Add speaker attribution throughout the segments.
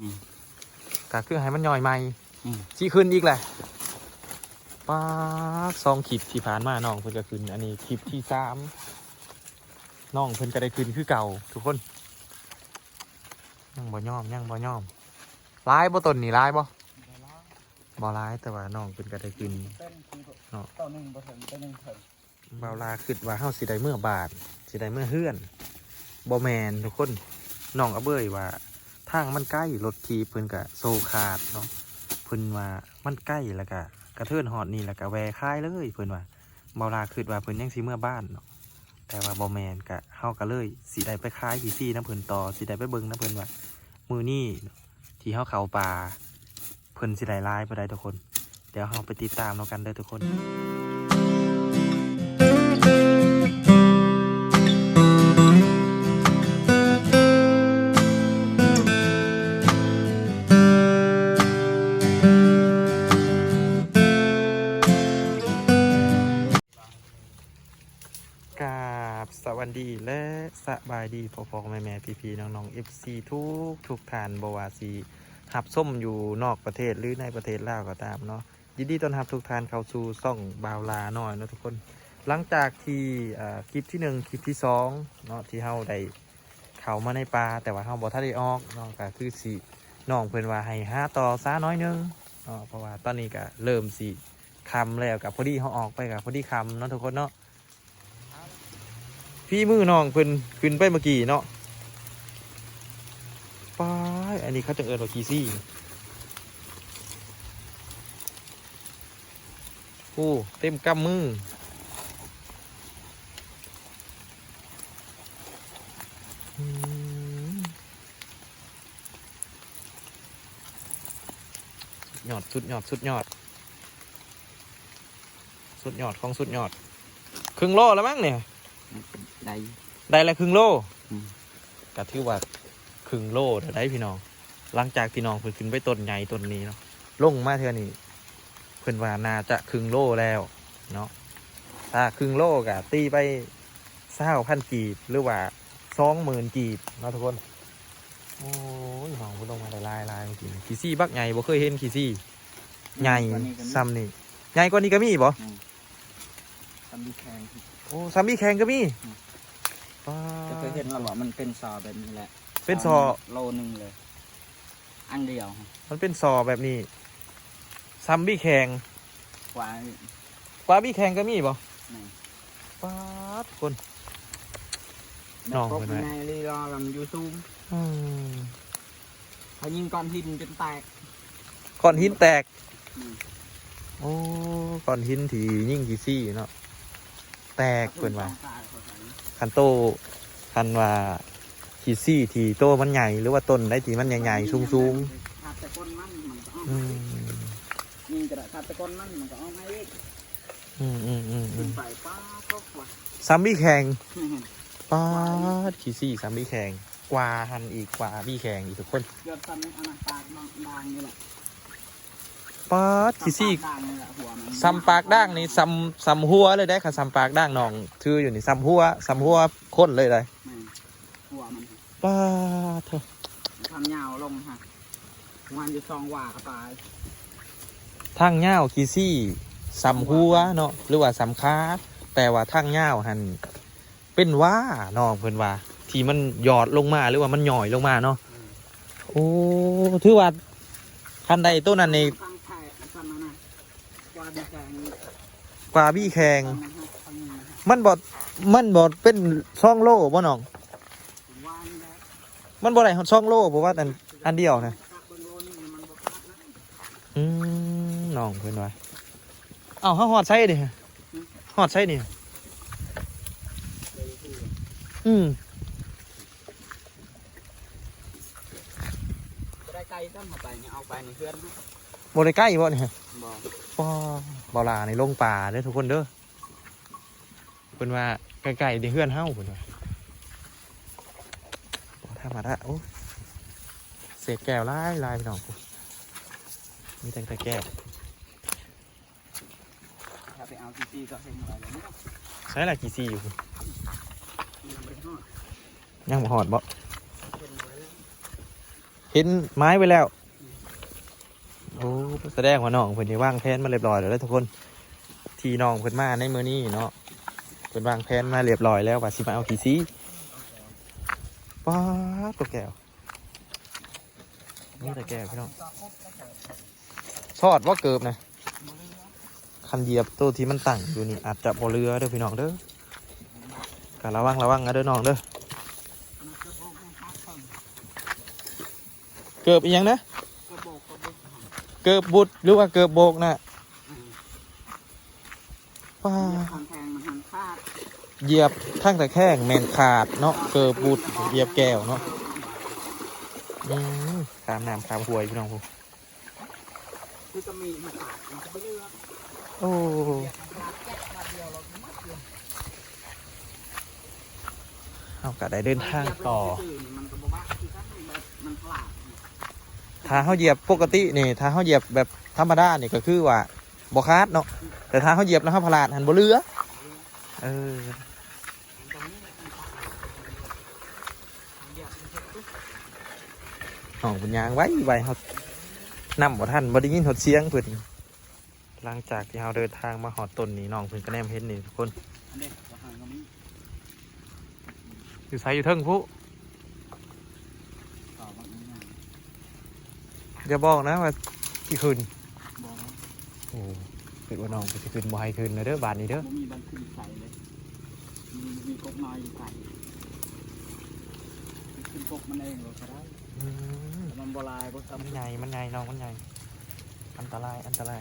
Speaker 1: อืม
Speaker 2: กะคือให้มันย่อยใหม่
Speaker 1: อืม
Speaker 2: สิขึ้นอีกแหละป้าดซองคลิปที่ผ่านมาน้องเพิ่นก็ขึ้น อันนี้คลิปที่สามน้องเพิ่นก็ได้ขึ้นคือเก่า ทุกคนยังบ่ยอมยังบ่ยอมร้ายบ่ตนนี่ร้ายบ่บ่ร้ายแต่ว่าน้องเพิ่นก็ได้ขึ้นเนาะ
Speaker 1: ต่อหนึ่งบ่ถึงต่อหนึ่งถึง
Speaker 2: เบาลาคิดว่าเฮาสิได้เมื่อบาทสิได้เมื่อเฮือนบ่แมนทุกคนน้องเอาเบ้ยว่า ทางมันใกล้รถทีเพิ่นก็โซขาดเนาะเพิ่นว่ามันใกล้แล้วก็กระเทือนหอดนี่แล้วก็แวค่ายเลยเพิ่นว่าเบาลาคิดว่าเพิ่นยังสิเมื่อบ้านเนาะแต่ว่าบ่แมนก็เฮาก็เลยสิได้ไปค้ายผีซี่น้ำเพิ่นต่อสิได้ไปเบิ่งน้ำเพิ่นว่ามือนี่ที่เฮาเข้าป่าเพิ่นสิได้ลายบ่ได้ทุกคน เดี๋ยวเฮาไปติดตามแล้วกันเด้อทุกคน สบายดีพ่อพ่อแม่แม่พี่พี่น้องน้องเอฟซีทุกทุกท่านบวาซีหับส้มอยู่นอกประเทศหรือในประเทศลาวก็ตามเนาะยินดีต้อนรับทุกท่านเข้าสู่ซ่องบาวลาหน่อยนะทุกคน หลังจากที่คลิปที่หนึ่งคลิปที่สองเนาะที่เฮาได้เข้ามาในป่าแต่ว่าเฮาบ่ทันได้ออกเนาะก็คือสิน้องเพิ่นว่าให้หาต่อซาน้อยหนึงเนาะเพราะว่าตอนนี้ก็เริ่มสิคำแล้วกับพอดีเฮาออกไปกับพอดีคำเนาะทุกคนเนาะ พี่มือน้องเพิ่นขึ้นไปเมื่อกี้เนาะป้ายอันนี้เขาจะเอินว่ากีซี่โอ้เต็มกำมืออืมยอดสุดยอดสุดยอด สุดยอดของสุดยอด ครึ่งโลแล้วมั้งเนี่ย
Speaker 1: ได้
Speaker 2: ได้ละครึ่งโล
Speaker 1: อืม
Speaker 2: ก็ถือว่าครึ่งโลเดี๋ยวได้พี่น้อง หลังจากพี่น้องเพิ่นขึ้นไปต้นใหญ่ต้นนี้เนาะลงมาเท่านี้เพิ่นว่าน่าจะครึ่งโลแล้วเนาะถ้าครึ่งโลก็ตีไปเศร้าพันกีบหรือว่าสองหมื่นกีบเนาะทุกคนโอ้ยน้องเพิ่นลงมาได้ลายลายเมื่อกี้นี่ขี้ซี่บักใหญ่บ่เคยเห็นขี้ซี่ใหญ่ซ้ำนี่ใหญ่กว่านี้ก็มีบ่
Speaker 1: ทำดีแข็ง
Speaker 2: โอ้ซ้ำมีแข่งก็มี
Speaker 1: อืม
Speaker 2: ว้า
Speaker 1: จะเคยเห็นเราบอกมันเป็นซอแบบนี้แหละ
Speaker 2: เป็นซอ
Speaker 1: โลหนึ่งเลย อันเดียว
Speaker 2: มันเป็นซอแบบนี้ซัมบี้แข่ง
Speaker 1: กว่า
Speaker 2: กว่าบี้แข่งก็มีบ่
Speaker 1: ไหน
Speaker 2: ป๊าดคน
Speaker 1: แบ
Speaker 2: น้
Speaker 1: บ
Speaker 2: อง
Speaker 1: พวก
Speaker 2: เป็นไง
Speaker 1: ในรีรอลำยูซูม
Speaker 2: อืม
Speaker 1: เขายิงก้อนหินจนแตก
Speaker 2: ก้อนหินแตก
Speaker 1: อืม
Speaker 2: โอ้ ก้อนหินที่ยิ่งกี่ซี่เนาะ แตกเพิ่นว่า
Speaker 1: ตายเขาใส่
Speaker 2: คันโตคันว่ากี่ซี่ที่โตมันใหญ่หรือว่าต้นได้ที่มันใหญ่ๆสูง
Speaker 1: ขาดแต่ก้นมันมันก็เอา
Speaker 2: ๆอืม
Speaker 1: ยิงกระดาษขาดแต่ก้นมันมันก็เอาให้อีก
Speaker 2: อืมอืมอืมอื
Speaker 1: ขึ้น
Speaker 2: ม
Speaker 1: ไปป้าก็กว่า
Speaker 2: ซัมบี้แข่งป๊าดกี่ซี่ซัมบี้แข่งกว่าหันอีกกว่าบี้แข่งอีกทุกคน
Speaker 1: เกือบซ้ำอนาตากบางดางนี่แหละ
Speaker 2: ป๊าดกี่ซี่
Speaker 1: ดางนี่แหละหัวมัน
Speaker 2: ซัมปากด่างนี่ซัมซัมหัวเลยได้ค่ะซัมปากด่างน้องถืออยู่นี่ซัมหัวซัมหัวค้นเลยได้
Speaker 1: แม่นหัวมัน
Speaker 2: ป้าเถอะ
Speaker 1: ทำยาวลงฮะวันอยู่ซองหว่าก็ตาย
Speaker 2: ทางเง่าวกีซี่ซัมหัวเนาะหรือว่าซัมค้าแต่ว่าทางเง่าวหันเป็นว่าน้องเพิ่นว่า ที่มันหยอดลงมาหรือว่ามันหย่อยลงมาเนาะโอ้ถือว่าคันใดตัวนั้นนี่
Speaker 1: ตั้งไข่ทำมานะ กว่าดีแกง
Speaker 2: กว่าบี้แข่ง
Speaker 1: ทำนะฮะทำนะฮะ
Speaker 2: มันบดมันบดเป็นช่องโล่บ่น้อง
Speaker 1: ผมว่านี่แหละ
Speaker 2: มันบ่ได้ช่องโล่เพราะว่าอันอันเดียวนะ
Speaker 1: กับบนโลนี่มันบ่คักนะ
Speaker 2: อืมน้องเพื่อนว่าเอาเขาหอดใส่ดิหอดใส่นี่อืม
Speaker 1: จะได้ไกลซ้ำเข้าไปเนี่ยเอาไปในเพื่อนฮะ
Speaker 2: บริใกล้บ่เนี่ย
Speaker 1: บ อก
Speaker 2: ว้าบาลาในลงป่าเด้อทุกคนเด้อเพื่อนว่าใกลๆในเฮือนเฮ้าเพื่อนว่าบ่ธรรมดาโอ้เศษแก้วลายลายพี่น้องมีแต่แต่แก้ว
Speaker 1: ถ้าไปเอาซีซีก็เห็นอะไรเลย
Speaker 2: ใช้อะกี่ซีอยู่
Speaker 1: ยัง
Speaker 2: หอดบ่
Speaker 1: เห็นไม้
Speaker 2: ไว้แล้ว อ้แสดงว่าน้องเพิ่นได้วางแผนมาเรียบร้อยแล้วทุกคน ที่น้องเพิ่นมาในมือนี้เนาะเพิ่นวางแผนมาเรียบร้อยแล้วว่าสิมาเอากี่ซีป้าตัวแก้วนี่ตัวแก้วพี่น้องทอดว่าเกิบนะคันเหยียบตัวที่มันตั้งอยู่นี่อาจจะบ่เรือเด้อพี่น้องเด้อก็ระวังระวังนะเด้อน้องเด้อเกิบอีหยังนะ
Speaker 1: กระโบกกระโบก
Speaker 2: เกิบบุดหรือว่าเกิบโบกนะป้า
Speaker 1: เหยียบของแพงมันหันคาด
Speaker 2: เหยียบทั้งแต่แข้งแมนขาดเนาะเกิบบุดเหยียบแก้วเนาะอืมขามน้ำขามหวยพี่น้องผม
Speaker 1: คือจะมีมาขาดมันจะไม่เลือก
Speaker 2: โอ้เอากะได้เดินทางต่อ
Speaker 1: ถ้า
Speaker 2: เขาเหยียบปกตินี่ถ้าเขาเหยียบแบบธรรมดานี่ก็คือว่าบคาดเนาะแต่ถ้าเขาเหยียบแล้วเขาพลาดหันบ่เรือเออ
Speaker 1: ตรงนี้มันพลาดเหยียบมันจะตุ๊บ
Speaker 2: ห้องเป็นยางไว้ไว้เขานำบ่ทันบ่ได้ยินหดเสียงเพิ่นหลังจากที่เราเดินทางมาหอดต้นนี้น้องเพิ่นก็แนมเห็นนี่ทุกคน
Speaker 1: อ
Speaker 2: ยู่ไสอยู่เทิงผู้
Speaker 1: ต่อมาอีกหน่อย
Speaker 2: อย่าบอกนะว่าที่คืน
Speaker 1: บอกว่า
Speaker 2: โอ้คือว่าน้องสิคืนบ่ให้คืนนะเด้อบาดนี้เด้อ
Speaker 1: บ่มีบันทึกใส่เลยมีมีกบน้อยอยู่ใส่ขึ้นกบมันเองเลยก็ได้
Speaker 2: อืม
Speaker 1: แต่มันโบราณบ่
Speaker 2: มัน
Speaker 1: ทำ
Speaker 2: ใหญ่มันใหญ่น้องมันใหญ่อันตรายอันตราย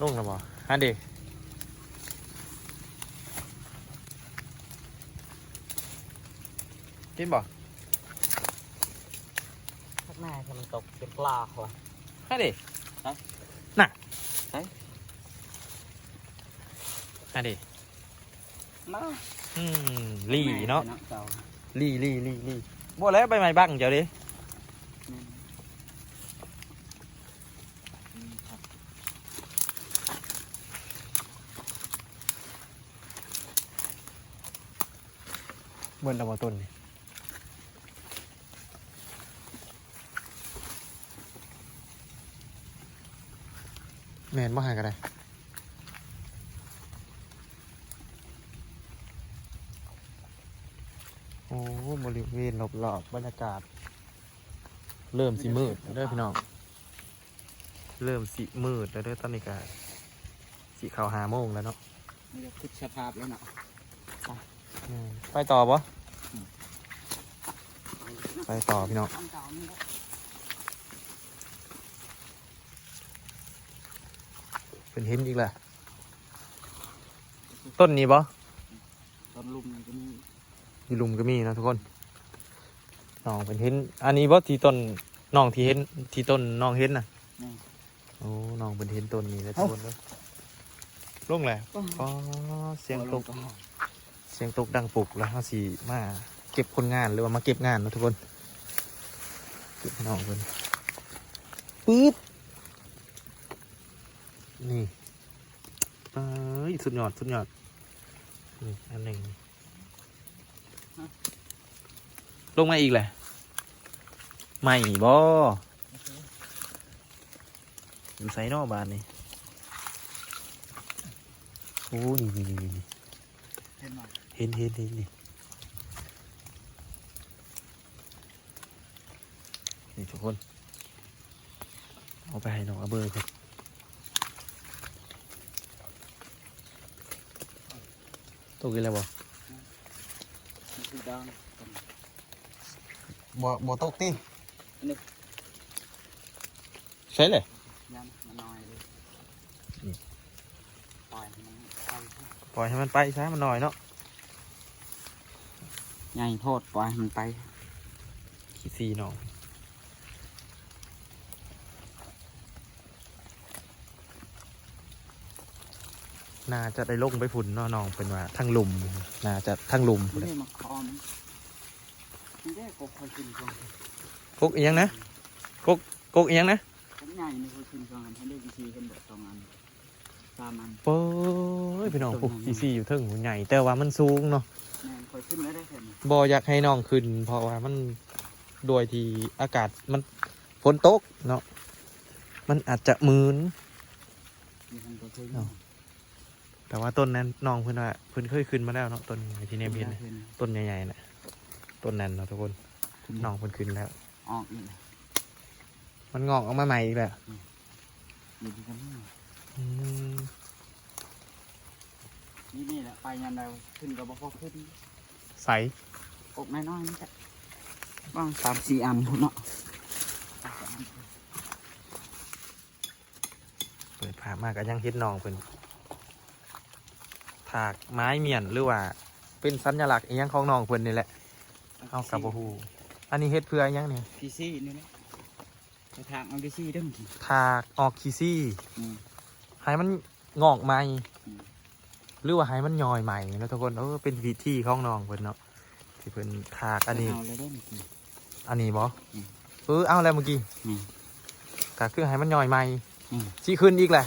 Speaker 2: ลงแล้วบ่ฮันเดกินบ่
Speaker 1: ข้างหน้าถ้ามันตกเป็นปลาเหรอ
Speaker 2: ฮันเด
Speaker 1: ฮะ
Speaker 2: น่ะ
Speaker 1: ฮะ
Speaker 2: ฮันเด
Speaker 1: มา
Speaker 2: อืมลี่เนาะ
Speaker 1: แม่เจ้า
Speaker 2: ลี่ลี่ลี่ลี่บ่แล้วใบไม้บังเจ้าดิ
Speaker 1: แม่นอืมครับ
Speaker 2: เบิ่นเอาบ่ต้นนี่ แม่นบ่หากันได้โอ้บริเวณรอบๆบรรยากาศ เริ่มสิมืดแล้วเด้อพี่น้องเริ่มสิมืดแล้วเด้อตอนนี้ก็สิเข้าหาโมงแล้วเนาะ
Speaker 1: นี่ก็คิดสภาพแล้วเนาะ
Speaker 2: อืมไปต่อปะไปต่อพี่น้อง
Speaker 1: อันเก่านี่ก็
Speaker 2: เป็นเห็นอีกแหละต้นนี้ปะ
Speaker 1: ตอนลุมนี่ก็มี
Speaker 2: อยู่ลุมก็มีนะทุกคนน้องเป็นเห็นอันนี้ปะที่ต้นน้องที่เห็นที่ต้นน้องเห็นน่ะ
Speaker 1: นี่
Speaker 2: โอ้น้องเป็นเห็นต้นนี้เลยทุกคนเลยลงแหละอ๋อเสียงตกเสียงตกดังปลุกแล้วเขาสีมาเก็บคนงานหรือว่ามาเก็บงานเนาะทุกคนเก็บให้น้องคนปึ๊บ นี่เอ้ยสุดยอด สุดยอดนี่อันหนึ่งลงมาอีกแหละไม่บออยู่ไซนอกบานนี่โอ้นี่นี่นี่
Speaker 1: เห็นหน่อย
Speaker 2: เห็นเห็นเห็นนี่นี่ทุกคน เอาไปให้น้องอเบอร์ครับ ตกอีกแล้วบ่
Speaker 1: มันคือดัง
Speaker 2: บ่บ่ตกติ
Speaker 1: นึก
Speaker 2: ใช่เลย
Speaker 1: ยันมันน้อยเลย
Speaker 2: นี่
Speaker 1: ปล่อยให้มันไป
Speaker 2: ปล่อยให้มันไปซะมันหน่อยเนาะ
Speaker 1: ใหญ่โทษปล่อยให้มันไป
Speaker 2: ขี้ซีน้อง น่าจะได้ลงไปฝุ่นเนาะน้องเป็นว่าทั้งหลุมน่าจะทั้งหลุม
Speaker 1: ไม่ได้มาคอมไม่ได้กบคอยกินก่อน
Speaker 2: กกอีหยังนะกกกกอีหยังนะ
Speaker 1: ผมใหญ่นี่คอยกินก่อนให้ได้กี่ทีกันแบบสองอัน
Speaker 2: โสา
Speaker 1: มอัน
Speaker 2: เป้ยพี่น้องปุ๊บซีซีอยู่เทิงหูใหญ่แต่ว่ามันสูงเนาะ
Speaker 1: แม่นคอยขึ้นไม่ได้แค่นี้
Speaker 2: บออยากให้น้องขึ้น เพราะว่ามันโดยที่อากาศมันฝนตกเนาะมันอาจจะมืน
Speaker 1: มีคนตัวขึ้น
Speaker 2: เนาะ แต่ว่าต้นนั้นน้องเพิ่นว่าเพิ่นเคยขึ้นมาแล้วเนาะต้นที่เนี่ยเห็นน่ะ
Speaker 1: ขึ้น
Speaker 2: ต้นใหญ่ๆน่ะต้นนั้นเนาะทุกคนน้องเพิ่นขึ้นแล้ว
Speaker 1: ออกนี่
Speaker 2: มันงอกออกมาใหม่อีกแล้ว
Speaker 1: อยู่ที่กันนี่
Speaker 2: อืม
Speaker 1: นี่นี่แหละไปยันใดขึ้นกับบ่พอขึ้น
Speaker 2: ใส
Speaker 1: อกน้อยๆนี่แหละบ้างสามสี่อันพุ่นเนาะ
Speaker 2: เปิดภาพมากก็ยังเฮ็ดน้องเพิ่น ถากไม้เมียนหรือว่า เป็นสัญลักษณ์อีหยังของน้องเพิ่นนี่แหละเอากับบ่ฮู้อันนี้เฮ็ดเพื่ออิหยังเนี่ย
Speaker 1: พีซี่นี่นะไปทางเอาพีซี่เด้อมึง
Speaker 2: ถากออกขี้ซี่
Speaker 1: อืม
Speaker 2: ให้มันงอกใหม่
Speaker 1: อืม
Speaker 2: หรือว่าให้มันย่อยใหม่แล้วทุกคนเออเป็นวิธีของน้องเพิ่นเนาะที่เพิ่นถากอันนี้
Speaker 1: เอาเลยเด้อมึง
Speaker 2: อันนี้บ่
Speaker 1: อืม
Speaker 2: เออเอาแล้วเมื่อกี้
Speaker 1: อืม
Speaker 2: ก็คือให้มันย่อยใหม่
Speaker 1: อืม
Speaker 2: สิขึ้นอีกแหละ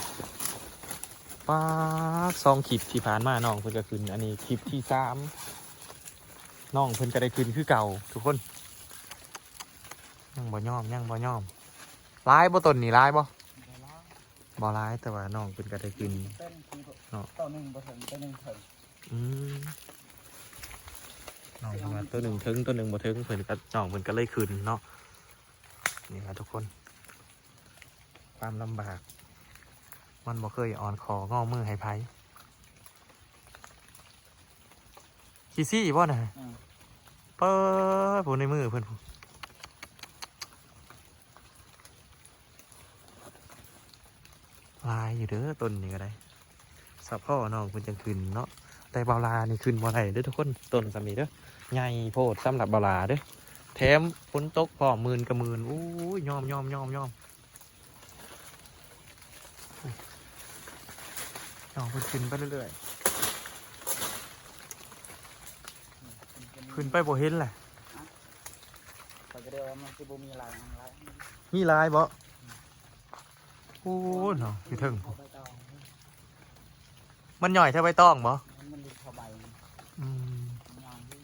Speaker 2: ป้าดสองคลิปที่ผ่านมาน้องเพิ่นก็ขึ้น อันนี้คลิปที่สามน้องเพิ่นก็ได้ขึ้นคือเก่า ทุกคนยังบ่ย่อมยังบ่ย่อมร้ายบ่ต้นนี่ร้ายบ่บ่ร้ายแต่ว่าน้องเพิ่นก็ได้ขึ้น
Speaker 1: เนคือ
Speaker 2: เนาะ
Speaker 1: ต่อหนึ่งบ่ถึงต่อหนึ่งถึง
Speaker 2: อืมน้องเพิ่นว่าตัวหนึ่งถึงตัวหนึ่งบ่ถึงเพิ่นก็น้องเพิ่นก็เลยขึ้นเนาะนี่ครับทุกคน ความลำบาก มันบ่เคยอ่อนคองอมือให้ไผขี้ซี่บ่น่ะ
Speaker 1: อืม
Speaker 2: เปิดผมในมือเพิ่นพู้ลายอยู่เด้อต้นนี่ก็ได้สับพ่อน้องเพิ่นจังขึ้นเนาะแต่เบาลานี่ขึ้นบ่ได้เด้อทุกคนต้นสำนี้เด้อใหญ่โพดสำหรับเบาลาเด้อแถมฝนตกพร้อมหมื่นกับหมื่นอู้ยยอมยอมยอมยอม น้องเพิ่นขึ้นไปเรื่อยๆขึ้นไปบ่เห็นแหละ
Speaker 1: เขาจะเรียกว่ามันคือบ่มีลายอันไร
Speaker 2: มีลายบ่โอ้ยเนาะอยู่เทึง
Speaker 1: เอาไปต่อ
Speaker 2: มันหน่อยเท่าใบตองบ่
Speaker 1: มันลึกเข้าไปมัน
Speaker 2: อืม
Speaker 1: ยาวอยู่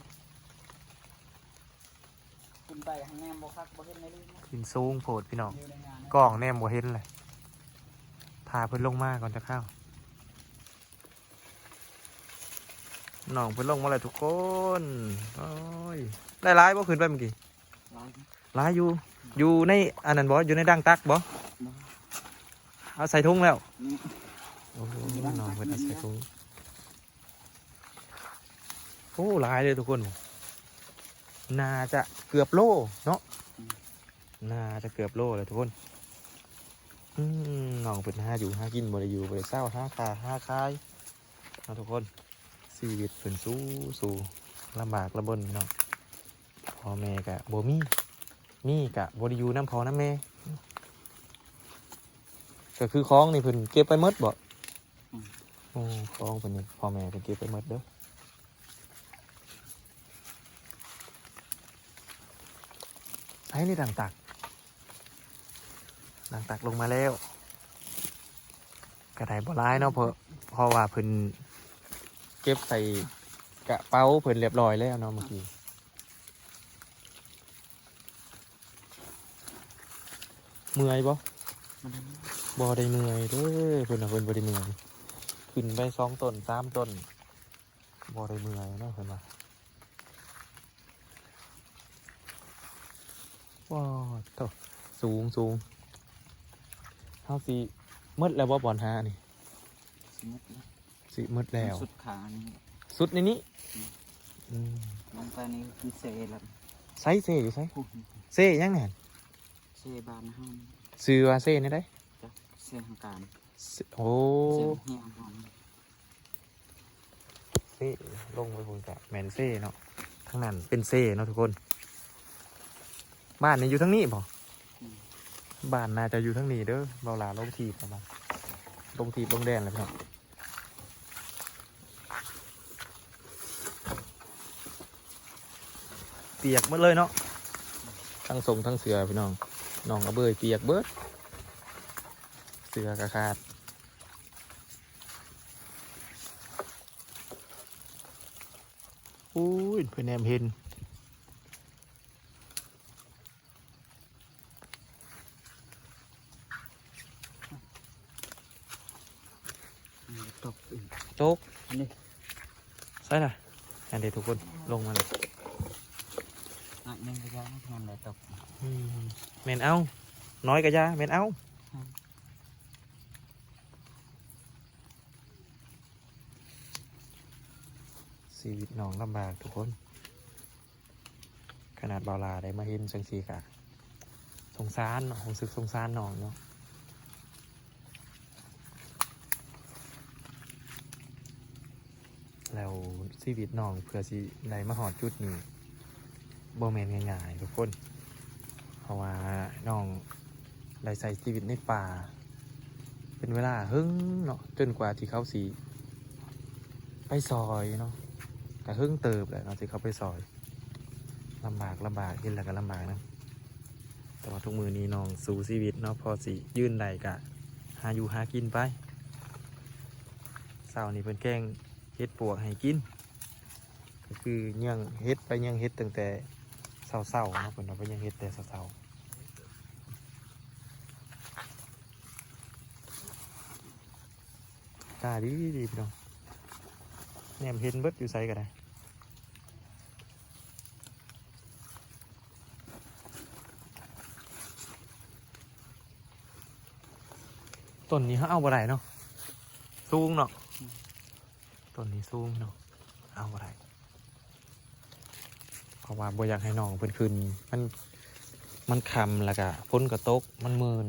Speaker 1: ขึ้นไปข้างแนมบ่คักบ่เห็นในลิ้นนะ
Speaker 2: ขึ้นสูงโพดพี่น้อง
Speaker 1: อยู่ในงานนะ
Speaker 2: กล้องแนมบ่เห็นเลยพาเพิ่นลงมาก่อนจะเข้า น้องเพิ่นลงมาเลยทุกคนโอ้ยได้หลายบ่ขึ้นไปเมื่อกี้
Speaker 1: ร้อย
Speaker 2: หลายอยู่ อยู่ในอันนั้นบ่อยู่ในดังตักบ่
Speaker 1: บ่
Speaker 2: เอาใส่ถุงแล้ว
Speaker 1: นี่
Speaker 2: โอ้โหน้องเพิ่นเอาใส่ถุงโอ้หลายเลยทุกคนน่าจะเกือบโลเนาะน่าจะเกือบโลเลยทุกคนอืมน้องเป็นห้าอยู่ห้ากินบริอยู่บริเศร้าห้าคาห้าคายเนาะทุกคน ชีวิตเป็นสู้สู้ลำบากระบนเนาะพ่อแม่กะบ่มีมีกะบริอยู่น้ำพอน้ำแม่ก็คือคล้องนี่เพิ่นเก็บไปหมดบ่โอ้คล้องเพิ่นนี่พ่อแม่เพิ่นเก็บไปหมดเด้อใช้ในต่างตักต่างตักลงมาแล้วกระไดบ่ร้ายเนาะเพราะเพราะว่าเพิ่นเก็บใส่กระเป๋าเพิ่นเรียบร้อยแล้วเนาะเมื่อกี้เมื่อยบ่บ่ได้เมื่อยเด้อเพิ่นน่ะเพิ่นบ่ได้เมื่อยขึ้นไปสองต้นสามต้นบ่ได้เมื่อยเนาะเพิ่นว่าว้าวตสูงสูงเฮาสิหมืดแล้วบ่บอลหานี่
Speaker 1: สมมุตินะ
Speaker 2: สิหมืดแล้ว
Speaker 1: สุดขานี่
Speaker 2: สุดในนี้อืม
Speaker 1: ลงไปนี่คือเซแล้ว
Speaker 2: ไซเซ่อยู่ไซ
Speaker 1: พูด
Speaker 2: เซ่ยังไง
Speaker 1: เซบานห้าม
Speaker 2: ซื้อว่าเซ่นี่ได้
Speaker 1: จ้ะเซทางการ
Speaker 2: เซ่โอ้
Speaker 1: เซเฮียห้าม
Speaker 2: เซ่ลงไปคุณกะแมนเซ่เนาะทั้งนั้นเป็นเซ่เนาะทุกคน บ้านนี่อยู่ทั้งนี้บ่บ้านน่าจะอยู่ทั้งนี้เด้อเบาหลาลงทีบประมาณลงทีบลงแดนแล้วพี่น้อ เปียกหมดเลยเนาะทั้งทรงทั้งเสือพี่น้องน้องกระเบยเปียกเบิด เสือกระคาดอุ้ยเพื่อนแอมเห็น
Speaker 1: ตกตกนี่
Speaker 2: ใช่ไหมนเดียวทุกคนลงมาเลย
Speaker 1: อะยังก็ยังทำอะไรตก
Speaker 2: อืมเมนเอาน้อยกะยาเมนเอาชีวิตน้องลำบากทุกคน ขนาดบาลาได้มาเห็นจังสีกะสงสารเนาะรู้สึกสงสารน้องเนาะแล้วชีวิตน้องเพื่อสิได้มาหอดจุดนี้ บ่แมนง่ายๆทุกคน เพราะว่าน้องได้ใช้ชีวิตในป่า เป็นเวลาหึ่งเนาะจนกว่าที่เขาสีไปซอยเนาะก็หึ่งเติบแหละเนาะที่เขาไปซอยลำบากลำบากเห็นแล้วก็ลำบากนะแต่ว่าทุกมือนี้น้องสู้ชีวิตเนาะพอสิยื่นไหลกะหาอยู่หากินไปเสาร์นี้เป็นแกงเฮ็ดปวกให้กิน ก็คือเยังเฮ็ดไปเยังเฮ็ดตั้งแต่ เศร้าๆเนาะเพิ่นว่าไปยังเฮ็ดแต่เศร้าๆตาดีดีพี่น้องแหนมเห็นเบิดอยู่ไสก็ได้ต้นนี้เขาเอาบ่ได้เนาะสูงเนาะต้นนี้สูงเนาะเอาบ่ได้เพ ราะว่าบ่อยากให้น้องเพิ่นขึ้นมันมันคำแล้วก็พ้นกระตกมันมืน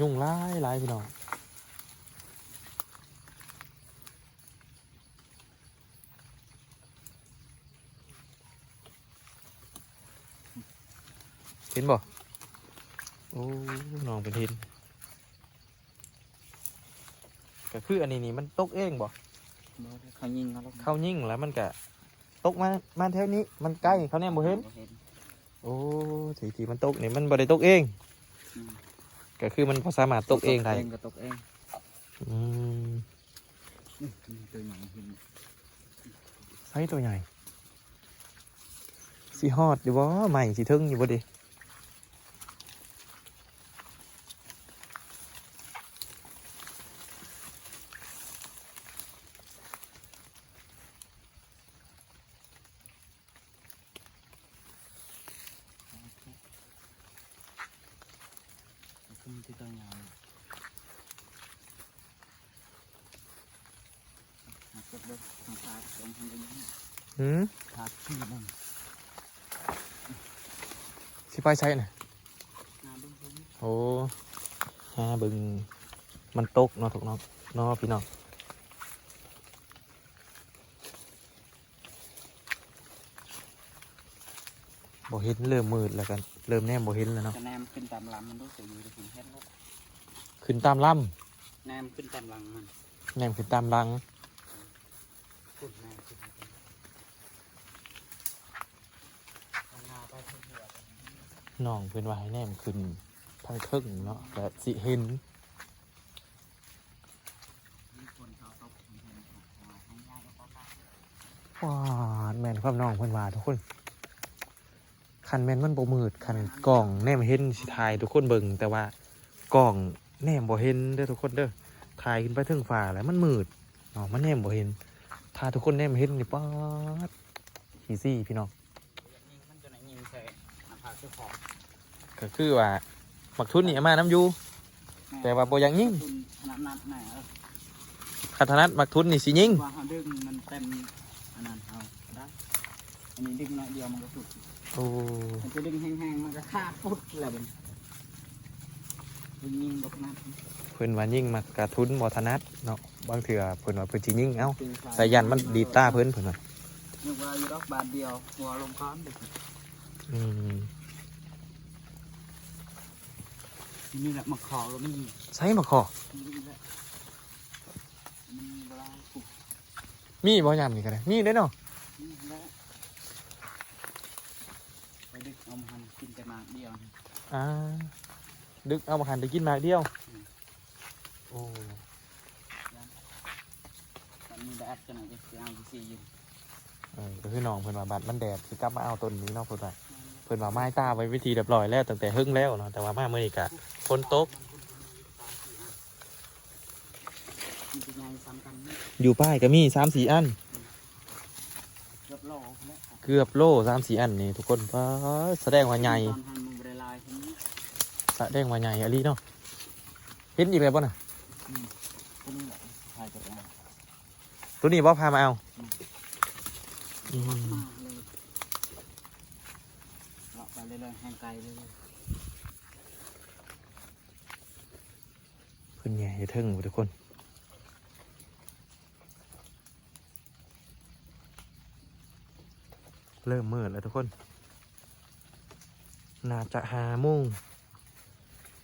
Speaker 2: ยุ่งหลายหลายพี่น้องเห็นบ่โอ้น้องเป็นเห็น ก็คืออันนี้นี่มันตกเองบ่
Speaker 1: บ่ได้เขายิงเขาแล้ว
Speaker 2: เข้ายิ่งแล้วมันก็ตกมามาแถวนี้มันใกล้เขาแน่บ่เห็น
Speaker 1: บ่เห็น
Speaker 2: โอ้ทีทีมันตกนี่มันบ่ได้ตกเอง
Speaker 1: อืม
Speaker 2: ก็คือมันบ่สามารถตกเองได้
Speaker 1: เองก็ตกเอง
Speaker 2: อืม
Speaker 1: นี่มีตัวใหญ่เห็น
Speaker 2: ไซส์ตัวใหญ่สีฮอดอยู่บ่ใหม่สีทึ่งอยู่บ่ดิ
Speaker 1: คือมีตัวใหญ่มก็บเลยาพาสองพันเลยนะ
Speaker 2: หืม
Speaker 1: พาขี้มัน
Speaker 2: สิไปใช้น่ะ
Speaker 1: นาเบึ้งเบึ้ง
Speaker 2: โอ้ฮาบึงมันตกเนาะถูกนาะเนาะพี่น้องบ่เห็นเริ่มมืดแล้วกัน เริ่มแนมบ่เห็นแล้วเนาะ
Speaker 1: จะแนมขึ้นตามลำมันรู้สึกอยู่ในหินเฮ็ดแล้ว
Speaker 2: ขึ้นตามล
Speaker 1: แนมขึ้นตามลำมันำ
Speaker 2: แนมขึ้นตามลัง
Speaker 1: ขึ้นแนมขึ้นขึ้นเอาหน้าไปเพื่อ
Speaker 2: น้องเพิ่นว่าให้แนมขึ้นทางเทิงเนาะแต่สิเห็น
Speaker 1: มีคนเขาตกเห็นเห็นของของยายก็ต้องได้
Speaker 2: ว้าดแม่นความน้องเพิ่นว่าทุกคน คันแม่นมันบ่มืดคันกล้องแนมเห็นสิถ่ายทุกคนเบิ่งแต่ว่ากล้องแนมบ่เห็นเด้อทุกคนเด้อถ่ายขึ้นไปถึงฟ้าแล้วมันมืดเนาะมันแนมบ่เห็น ถ้าทุกคนแนมเห็นนี่ป๊าดอีซี่พี่น้อง
Speaker 1: มันจะไหนยิงใส่มาพาเจ้าของ
Speaker 2: ก็คือว่ามักทุนนี่เอามาน้ำอยู่แต่ว่าบ่ยังยิง
Speaker 1: คุณขนาดนั้นไห
Speaker 2: มักทุนนี่สิยิง
Speaker 1: ว่าเขาดึงมันเต็มอันนั้นเอาได้อันนี้ดึงน้อยเดียวมันก็สุด
Speaker 2: โอ้
Speaker 1: มันจะดึงแห้งๆมันก็ขาดปุ๊ดเลยมันดึงยิงบกนัด
Speaker 2: เพิ่นว่ายิงมักกระทุนบ่ถนัดเนาะบางเถื่อเพิ่นว่าเพิ่นสิยิงเอ้า
Speaker 1: ตีไฟ
Speaker 2: สายยันมันดีดตาเพิ่นเพิ่นว่า
Speaker 1: นึกว่าอยู่ดอกบาทเดียวหัวลงก้อนเด็ก
Speaker 2: อืม
Speaker 1: นี่แหละมาขอก็ไม่ยิง
Speaker 2: ใช้มาขอ
Speaker 1: นี่แหละมันมีเวลาปลุก
Speaker 2: มีบ่ยามนี่ก็ได้มีได้เนาะ
Speaker 1: นี่แหละไปดึกเอามาทำ กินแต่หมากเดียว
Speaker 2: อ่าดึกเอามาคันไปกินมากเดียว โอ้
Speaker 1: ตอนนี้แดดจะหน่อยจะเอาอยู่สี่อยู่
Speaker 2: เออก็คือน้องเพิ่นว่าบัดมันแดดสิกลับมาเอาต้นนี้เนาะเพิ่นว่าเพิ่นว่าไม้ตาไว้วิธีเรียบร้อยแล้วตั้งแต่หึ่งแล้วเนาะแต่ว่ามาเมื่อนี้ก็ฝนตก
Speaker 1: มันเป็นไงซ้ำกันนี่
Speaker 2: อยู่ป้ายก็มี3 4อัน
Speaker 1: เกือบโลแล้ว
Speaker 2: เกือบโล3 4อันนี่ทุกคนว้าแสดงว่าใหญ่
Speaker 1: ตอนทำมือเวลายคนนี้
Speaker 2: แสดงว่าใหญ่อะลีเนาะเห็นอีกแล้วบ่น่ะ
Speaker 1: คนนี้แหละถ่ายตัวเอง
Speaker 2: ตัวนี้บ่พามาเอาอืม
Speaker 1: มาเลยเลาะไปเรื่อยๆแห้งไกลเรื่อย
Speaker 2: เพิ่นใหญ่เทิงบ่ทุกคน เริ่มมืดแล้วทุกคน น่าจะหาโมง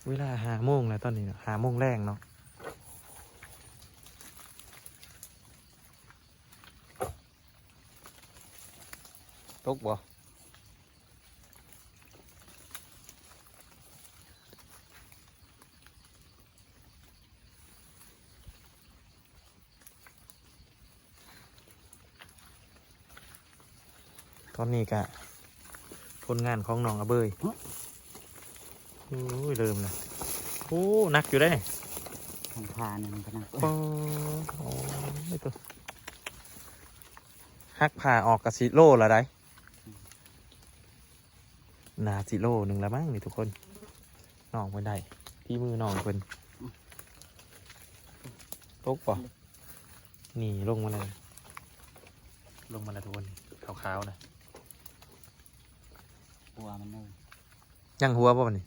Speaker 2: เวลาหาโมงแล้วตอนนี้หาโมงแรงเนาะตกบ่ ตอนนี้กะผลงานของน้องอาเบยโอ้ยเริ่มเลยโอ้หนักอยู่ได้
Speaker 1: ๆทางพาเนี่ยมันก็นั่ง
Speaker 2: โอ้โอ้ยตัวหักผ่าออกกับสิโลละได้นาสิโลหนึ่งละมั้งนี่ทุกคนน้องเพิ่นได้ที่มือน้องเพิ่นตกป่ะนี่ลงมาเลย ลงมาแล้วทุกคนขาวๆนะ
Speaker 1: หัวมันเลย
Speaker 2: ยังหัวป่ะมันนี่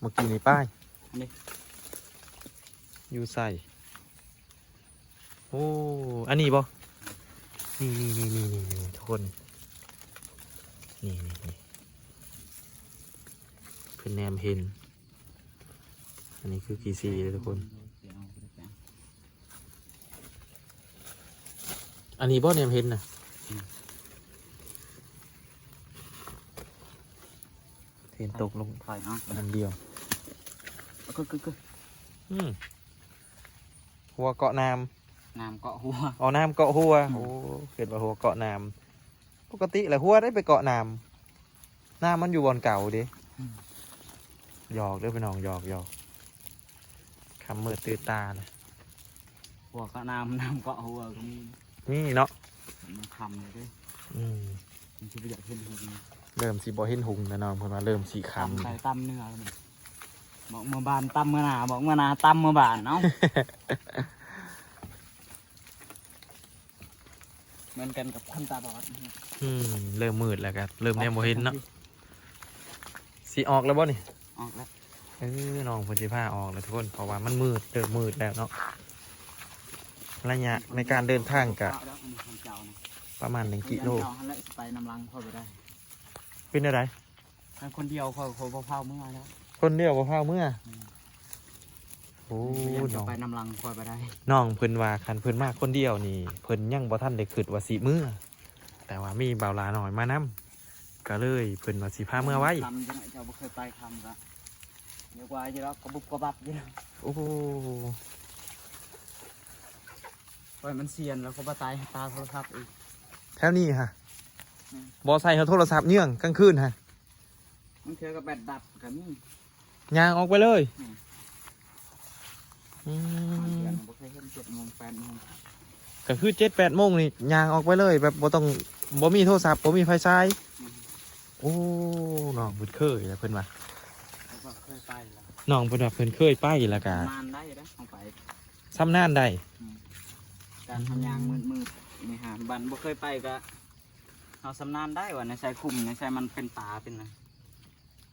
Speaker 2: เมื่อกี้นี่ป้าย
Speaker 1: นี่
Speaker 2: อยู่ใส่ โอ้ อันนี้บ่นี่นี่นี่นี่นี่นี่ทุกคน นี่นี่นี่เพื่อนแนมเห็น อันนี้คือกีซีเลยทุกคน
Speaker 1: เดี๋ยวเอาไปแล้วกัน
Speaker 2: อันนี้บ่แนมเห็นนะ เห็นตกลง
Speaker 1: ถอยเอา
Speaker 2: อันเดียว
Speaker 1: ก็ก็ก็
Speaker 2: อืมหัวเกาะน้
Speaker 1: น้ำเกาะหัวำ
Speaker 2: เอาน้ำเกาะหัว
Speaker 1: อืม
Speaker 2: โอ้เกิดว่าหัวเกาะน้ำปกติแหละหัวได้ไปเกาะน้ำน้ำมันอยู่บอนเก่าเดิหยอกเด้อพี่น้องหยอกหยอกคำมือตื่นตาเลย
Speaker 1: หัวก็น้ำน้ำเกาะหัวก็มี
Speaker 2: นี่เนาะ
Speaker 1: มันคำเลยด้วย
Speaker 2: อืม
Speaker 1: มันจะประหยัดขึ้นทีนี้
Speaker 2: เริ่มสีบอเห็นหุงแล้วน้องเพิ่นว่าเริ่มสีค
Speaker 1: ตำใส่ตำเนื้อแล้วมันบอกเมื่อบานตำเมื่อหนาบอกเมื่อหนาตำเมื่อบานเนาะเหมือนกันกับคนตาบอดนะครับำ
Speaker 2: อืมเริ่มมืดแล้วครับเริ่มแนมบอเห็นเนาะสีออกแล้วบ่นี่
Speaker 1: ออกแล้ว
Speaker 2: เออน้องเพิ่นสิผ้าออกแล้วทุกคนเพราะว่ามันมืดเริ่มมืดแล้วเนาะระยะในการเดินทางกะ
Speaker 1: เอแล้วอันนี้ของเจ้านะ
Speaker 2: ประมาณหนึ่งกิโล
Speaker 1: เจ้าหันแล้วไปนำลังพอไปได้
Speaker 2: เป็นอะไร
Speaker 1: ถ้าคนเดียวคอยคอยเผาเมื่อแล้ว
Speaker 2: คนเดียวบ่พาเมื่ออ
Speaker 1: ม
Speaker 2: โอ้
Speaker 1: ยัง
Speaker 2: น้
Speaker 1: จะ
Speaker 2: อง
Speaker 1: ไปนำลังคอยไปได้
Speaker 2: น้องเพิ่นว่าคันเพิ่นมาคนเดียวนี่เพิ่นยังบ่ทันได้คิดว่าสิเมื่อแต่ว่ามีบ่าวหลาน้อยมานํก็เลยเพิ่นว่าสิพาเมื่อไว้
Speaker 1: ทำจังไหนเจ้าบ่เคยไปทำกะเดี๋ยวกว่าจะแล้วกระบุบกระบับอยู่แล้ว
Speaker 2: โอ้โห
Speaker 1: ปล่อยมันเซียนแล้วก็มาตายตาโทรศัพท์อีก
Speaker 2: แถวนี้ฮะ
Speaker 1: อืม
Speaker 2: บ่ใส่เขาโทรศัพท์เนื่องกลางคืนฮะ
Speaker 1: มันเทือกับแบตดับกับนี่
Speaker 2: ย่างออกไปเลย
Speaker 1: อืม
Speaker 2: อื
Speaker 1: เดือ
Speaker 2: ม
Speaker 1: นบ่เคยเห็นเจ็ดโมงแปดโมง
Speaker 2: ก็คือ7-8โมงนี่ย่างออกไปเลย แบบบ่ต้องบ่มีโทรศัพท์บ่มีไฟฉาย
Speaker 1: อืม
Speaker 2: โอ้น้องเพิ่นเคยแล้วเพิ่นว่า
Speaker 1: แล้วก็เคยไปแล้ว
Speaker 2: น้องเพิ่นว่าเพิ่นเคยไปแล้วก็
Speaker 1: นานได้นะเอาไป
Speaker 2: ซ้ำนานได้
Speaker 1: การทำยางมืดมืดๆนี่ฮะบันบ่เคยไปก็ เอาสำนานได้ว่าในใช้คุมในใช้มันเป็นป่าเป็นนะ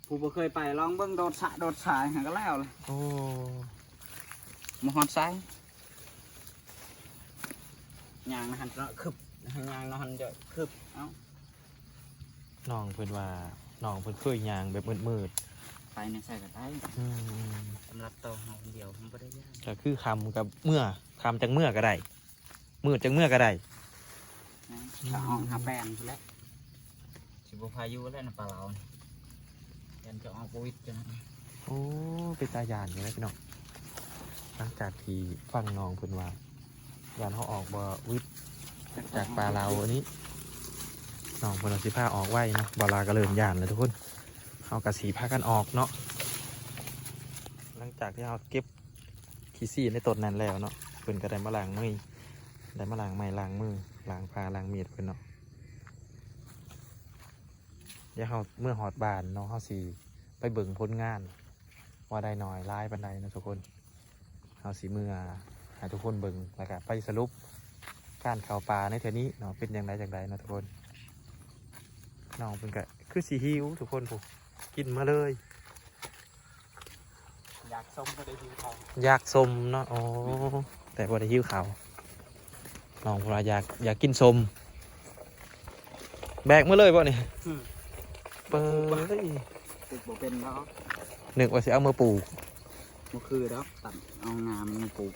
Speaker 1: ผู้บ่เคยไปลองเบิ่งโดดสะโดดสายหาก็แล้วเลย
Speaker 2: โอ้
Speaker 1: มาฮอดซ้ายยางนะฮันจะคึบยางนะฮันจะคึบเอ้า
Speaker 2: น้องเพิ่นว่าน้องเพิ่นเคยย่างแบบมืด
Speaker 1: ไปในใส่ก็ได้
Speaker 2: ๆอืม
Speaker 1: สำหรับตัวเฮาคนเดียวมันบ่ได้ยาก
Speaker 2: ก็คือคำกับเมื่อคำจังเมื่อก็ได้มืดจังเมื่อก็ได้
Speaker 1: นะถ้าออกหาแปลนพุ่นแหล้วสิบ่พายุแล้วนะปลาเรานี่ยันจะออกโควิดจัง
Speaker 2: โอ้เป็นตาหยานอยู่แล้วพี่น้องหลังจากที่ฟังน้องเพิ่นว่ายานเขาออกบ่วิทย์จากปลาเราอันนี้น้องเพิ่นเอาสิผ้าออกไว้เนาะบ่ลาก็เริ่มหยานเลยทุกคนเอากระสีผ้ากันออกเนาะหลังจากที่เราเก็บขี้ซี่ในต้นนั้นแล้วเนาะเพิ่นก็ได้มาล้างมือได้มาล้างไม้ล้างมือ ล้างผ้าล้างมีดเพิ่นเนาะเดี๋ยวเขาเมื่อหอดบานเนาะเขาสีไปเบิ่งผลงาน ว่าได้หน่อยลายบันไดนะทุกคนเอาสีมือให้ทุกคนเบิ่งแล้วก็ไปสรุปการเข่าปลาในเทอนี้เนาะเป็นอย่างไรอย่างไรนะทุกคนน้องเป็นกะคือสีหิวทุกคนผูกกินมาเลย
Speaker 1: อยากส้มก็ได้หิวเขา
Speaker 2: อยากสมเนาะอ๋อแต่ว่าได้หิวเขาว น้องพลาอยากอยากกินสมแบกมาเลยป่ะเนี่ยเปิด
Speaker 1: ปลูกบ่เป็นแล้ว
Speaker 2: นึกว่าสิเอามาปลูก
Speaker 1: ก็คือแล้วตัดเอางามมาปลูก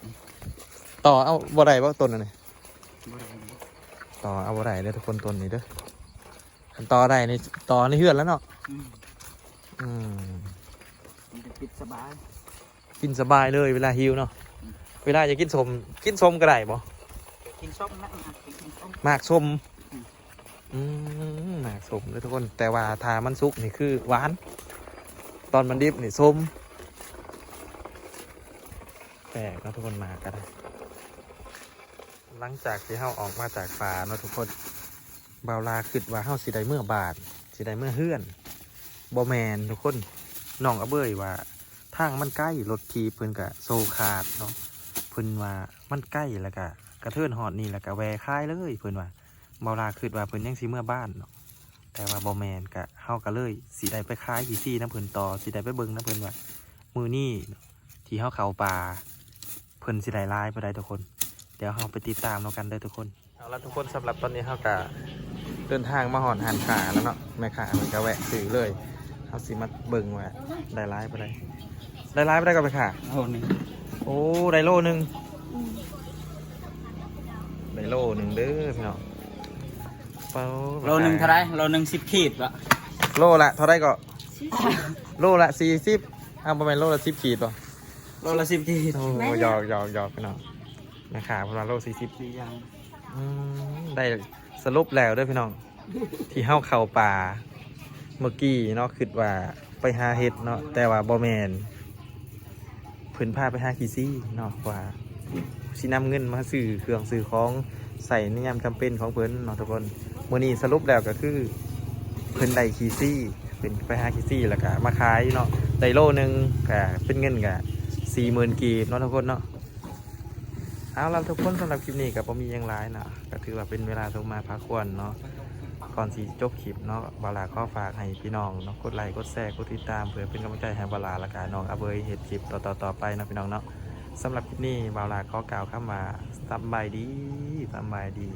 Speaker 2: ต่อเอาบ่ได้ป่ะต้นอันนี้
Speaker 1: บ่ได้
Speaker 2: ต่อเอาบ่ได้เลยทุกคนต้นนี้เด้อคันต่อได้ในต่อในเฮือนแล้วเนาะ
Speaker 1: อืม
Speaker 2: อืม
Speaker 1: มันจะปิดสบาย
Speaker 2: กินสบายเลยเวลาหิวเนาะเวลาจะกินสมกินสมก็ได้บ่
Speaker 1: กินส้มนะอะกินส้ม
Speaker 2: หมากสมอืมหมากสมเลยทุกคน แต่ว่าทามันสุกนี่คือหวาน ตอนมันดิบนี่ส้มแปลกเนาะทุกคนมาก็ได้หลังจากที่เฮาออกมาจากป่าเนาะทุกคนเบาลาคิดว่าเฮาสิได้เมื่อบาทสิได้เมื่อเฮือนบ่แมนทุกคนน้องเอาเบยว่า ทางมันใกล้รถทีเพิ่นกะโซขาดเนาะเพิ่นว่ามันใกล้แล้วกะ กระเทือนหอดนี่แล้วกะแวค่ายเลยเพิ่นว่าเบาลาคิดว่าเพิ่นยังสิเมื่อบ้านเนาะแต่ว่าบ่แมนกะเฮาก็เลยสิได้ไปค้ายขี่ซี่น้ำเพิ่นต่อสิได้ไปเบิ่งน้ำเพิ่นว่ามือนี่ที่เฮาเข้าป่าเพิ่นสิได้ลายบ่ได้ทุกคน เดี๋ยวเฮาไปติดตามแล้วกันเด้อทุกคนเอาละทุกคนสำหรับตอนนี้เฮากะเดินทางมาหอดหันขาแล้วเนาะแม่ขามันก็แวะซื้อเลยเฮาสิมาเบิ่งว่าได้ลายบ่ได้ได้ร้ายไปได้ก็ไปค่ะ
Speaker 1: โอ้นี่
Speaker 2: โอ้ได้โลหนึ่ง ได้โลหนึ่งเด้อพี่น้องเป้า
Speaker 1: โลหนึ่งเท่าไรโลหนึ่งสิบขีดวะ
Speaker 2: โลละเท่าไรก็ โลละสี่สิบเอาประมาณโลละสิบขีดป่ะ
Speaker 1: โลละสิบขีด
Speaker 2: โอ้หยอกหยอกหยอกพี่น้องนะคะประมาณโลสี่สิบ
Speaker 1: สี่อย่าง
Speaker 2: อืมได้สรุปแล้วเด้วยพี่น้อง ที่เฮาเข้าป่า เมื่อกี้เนาะคิดว่าไปหาเห็ดเนาะแต่ว่าบอแมนเพิ่นพาไปหาขี้ซี่เนาะว่า สินำเงินมาซื้อเครื่องซื้อของใส่ในยามจำเป็นของเพิ่นเนาะทุกคนมื้อนี้สรุปแล้วก็คือเพิ่นได้ขี้ซี่เป็นไปหาขี้ซี่แล้วก็มาขายเนาะได้โลนึงก็เป็นเงินก็40,000กีบเนาะทุกคนเนาะเอาล่ะทุกคนสำหรับคลิปนี้กับผมมีหยังร้ายนะก็ถือว่าเป็นเวลาสมมาพักควรเนาะก่อนสีจบคลิปเนาะบาลาข้อฝากให้พี่น้องเนาะกดไลค์กดแชร์กดติดตามเพื่อเป็นกำลังใจให้บาลาละกาน้องอาเบยเห็ดคลิปต่อๆต่อไปนะพี่น้องเนาะ สำหรับคลิปนี้บาวลาก็กล่าวคำว่าสำบายดีสำบายดี